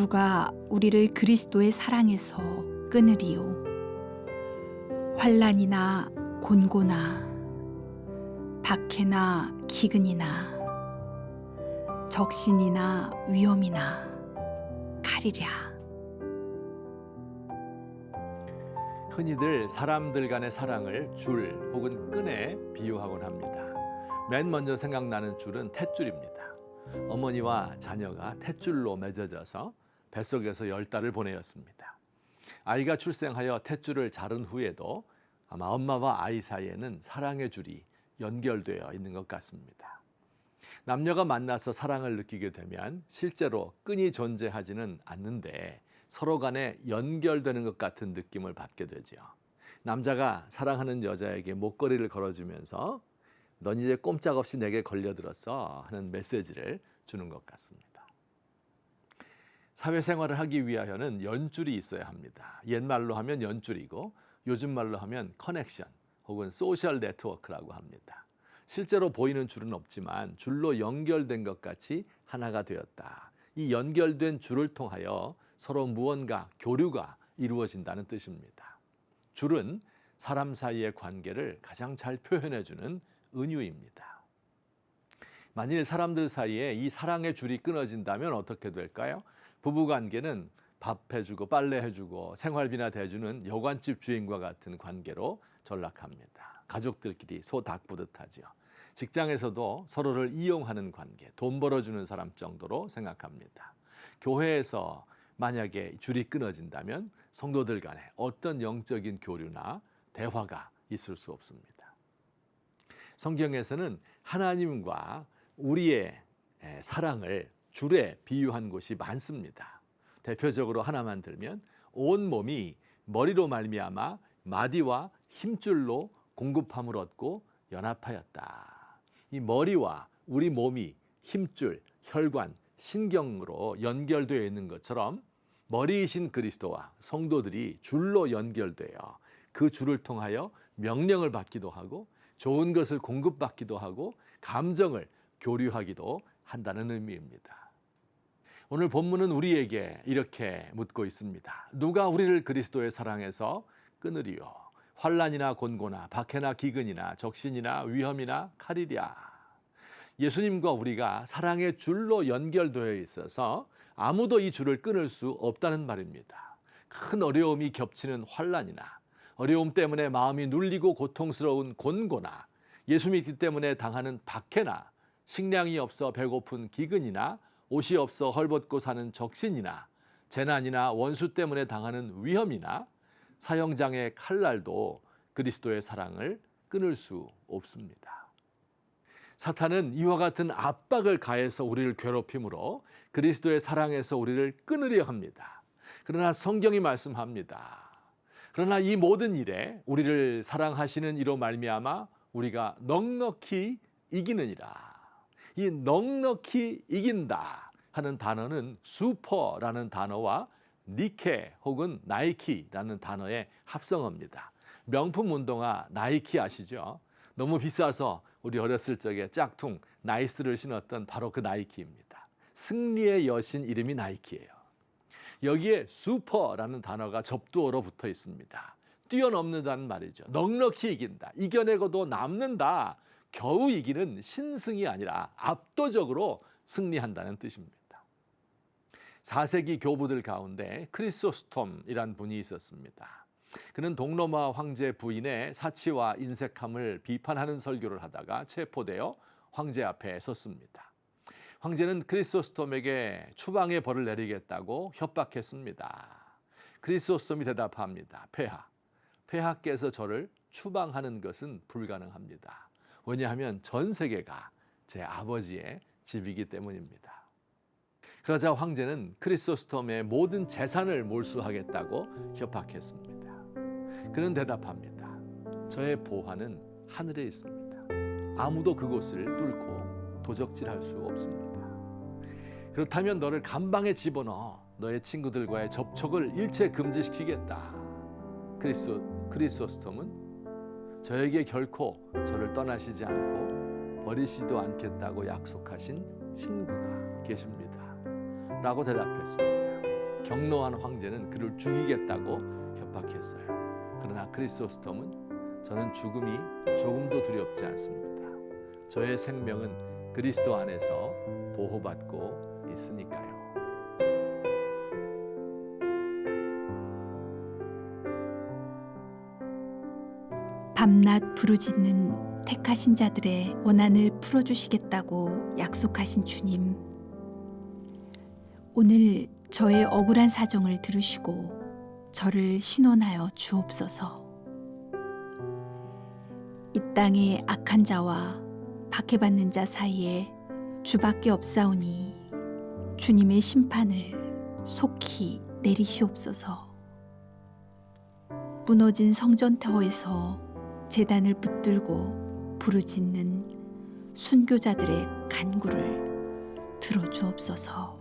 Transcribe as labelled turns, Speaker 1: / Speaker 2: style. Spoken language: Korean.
Speaker 1: 누가 우리를 그리스도의 사랑에서 끊으리요 환란이나 곤고나 박해나 기근이나 적신이나 위험이나 칼이랴
Speaker 2: 흔히들 사람들 간의 사랑을 줄 혹은 끈에 비유하곤 합니다. 맨 먼저 생각나는 줄은 탯줄입니다. 어머니와 자녀가 탯줄로 맺어져서 뱃속에서 열 달을 보내었습니다. 아이가 출생하여 탯줄을 자른 후에도 아마 엄마와 아이 사이에는 사랑의 줄이 연결되어 있는 것 같습니다. 남녀가 만나서 사랑을 느끼게 되면 실제로 끈이 존재하지는 않는데 서로 간에 연결되는 것 같은 느낌을 받게 되죠. 남자가 사랑하는 여자에게 목걸이를 걸어주면서 넌 이제 꼼짝없이 내게 걸려들었어 하는 메시지를 주는 것 같습니다. 사회생활을 하기 위하여는 연줄이 있어야 합니다. 옛말로 하면 연줄이고 요즘 말로 하면 커넥션 혹은 소셜 네트워크라고 합니다. 실제로 보이는 줄은 없지만 줄로 연결된 것 같이 하나가 되었다. 이 연결된 줄을 통하여 서로 무언가 교류가 이루어진다는 뜻입니다. 줄은 사람 사이의 관계를 가장 잘 표현해 주는 은유입니다. 만일 사람들 사이에 이 사랑의 줄이 끊어진다면 어떻게 될까요? 부부 관계는 밥 해주고 빨래 해주고 생활비나 대주는 여관집 주인과 같은 관계로 전락합니다. 가족들끼리 소 닭 부듯하죠. 직장에서도 서로를 이용하는 관계, 돈 벌어주는 사람 정도로 생각합니다. 교회에서 만약에 줄이 끊어진다면 성도들 간에 어떤 영적인 교류나 대화가 있을 수 없습니다. 성경에서는 하나님과 우리의 사랑을 줄에 비유한 곳이 많습니다. 대표적으로 하나만 들면 온 몸이 머리로 말미암아 마디와 힘줄로 공급함을 얻고 연합하였다. 이 머리와 우리 몸이 힘줄, 혈관, 신경으로 연결되어 있는 것처럼 머리이신 그리스도와 성도들이 줄로 연결되어 그 줄을 통하여 명령을 받기도 하고 좋은 것을 공급받기도 하고 감정을 교류하기도 한다는 의미입니다. 오늘 본문은 우리에게 이렇게 묻고 있습니다. 누가 우리를 그리스도의 사랑에서 끊으리요? 환란이나 곤고나 박해나 기근이나 적신이나 위험이나 칼이랴. 예수님과 우리가 사랑의 줄로 연결되어 있어서 아무도 이 줄을 끊을 수 없다는 말입니다. 큰 어려움이 겹치는 환란이나 어려움 때문에 마음이 눌리고 고통스러운 곤고나 예수 믿기 때문에 당하는 박해나 식량이 없어 배고픈 기근이나 옷이 없어 헐벗고 사는 적신이나 재난이나 원수 때문에 당하는 위험이나 사형장의 칼날도 그리스도의 사랑을 끊을 수 없습니다. 사탄은 이와 같은 압박을 가해서 우리를 괴롭힘으로 그리스도의 사랑에서 우리를 끊으려 합니다. 그러나 성경이 말씀합니다. 그러나 이 모든 일에 우리를 사랑하시는 이로 말미암아 우리가 넉넉히 이기느니라. 이 넉넉히 이긴다 하는 단어는 슈퍼라는 단어와 니케 혹은 나이키라는 단어의 합성어입니다. 명품 운동화 나이키 아시죠? 너무 비싸서 우리 어렸을 적에 짝퉁 나이스를 신었던 바로 그 나이키입니다. 승리의 여신 이름이 나이키예요. 여기에 슈퍼라는 단어가 접두어로 붙어 있습니다. 뛰어넘는다는 말이죠. 넉넉히 이긴다. 이겨내고도 남는다. 겨우 이기는 신승이 아니라 압도적으로 승리한다는 뜻입니다. 4세기 교부들 가운데 크리소스톰이란 분이 있었습니다. 그는 동로마 황제 부인의 사치와 인색함을 비판하는 설교를 하다가 체포되어 황제 앞에 섰습니다. 황제는 크리소스톰에게 추방의 벌을 내리겠다고 협박했습니다. 크리소스톰이 대답합니다. 폐하, 폐하께서 저를 추방하는 것은 불가능합니다. 왜냐하면 전 세계가 제 아버지의 집이기 때문입니다. 그러자 황제는 크리소스톰의 모든 재산을 몰수하겠다고 협박했습니다. 그는 대답합니다. 저의 보화는 하늘에 있습니다. 아무도 그곳을 뚫고 도적질할 수 없습니다. 그렇다면 너를 감방에 집어넣어 너의 친구들과의 접촉을 일체 금지시키겠다. 크리소, 크리소스톰은 저에게 결코 저를 떠나시지 않고 버리시도 않겠다고 약속하신 친구가 계십니다. 라고 대답했습니다. 경로한 황제는 그를 죽이겠다고 협박했어요. 그러나 크리스토스톰은 저는 죽음이 조금도 두렵지 않습니다. 저의 생명은 그리스도 안에서 보호받고 있으니까요.
Speaker 1: 밤낮 부르짖는 택하신 자들의 원한을 풀어주시겠다고 약속하신 주님. 오늘 저의 억울한 사정을 들으시고 저를 신원하여 주옵소서. 이 땅의 악한 자와 박해받는 자 사이에 주밖에 없사오니 주님의 심판을 속히 내리시옵소서. 무너진 성전터에서 재단을 붙들고 부르짖는 순교자들의 간구를 들어주옵소서.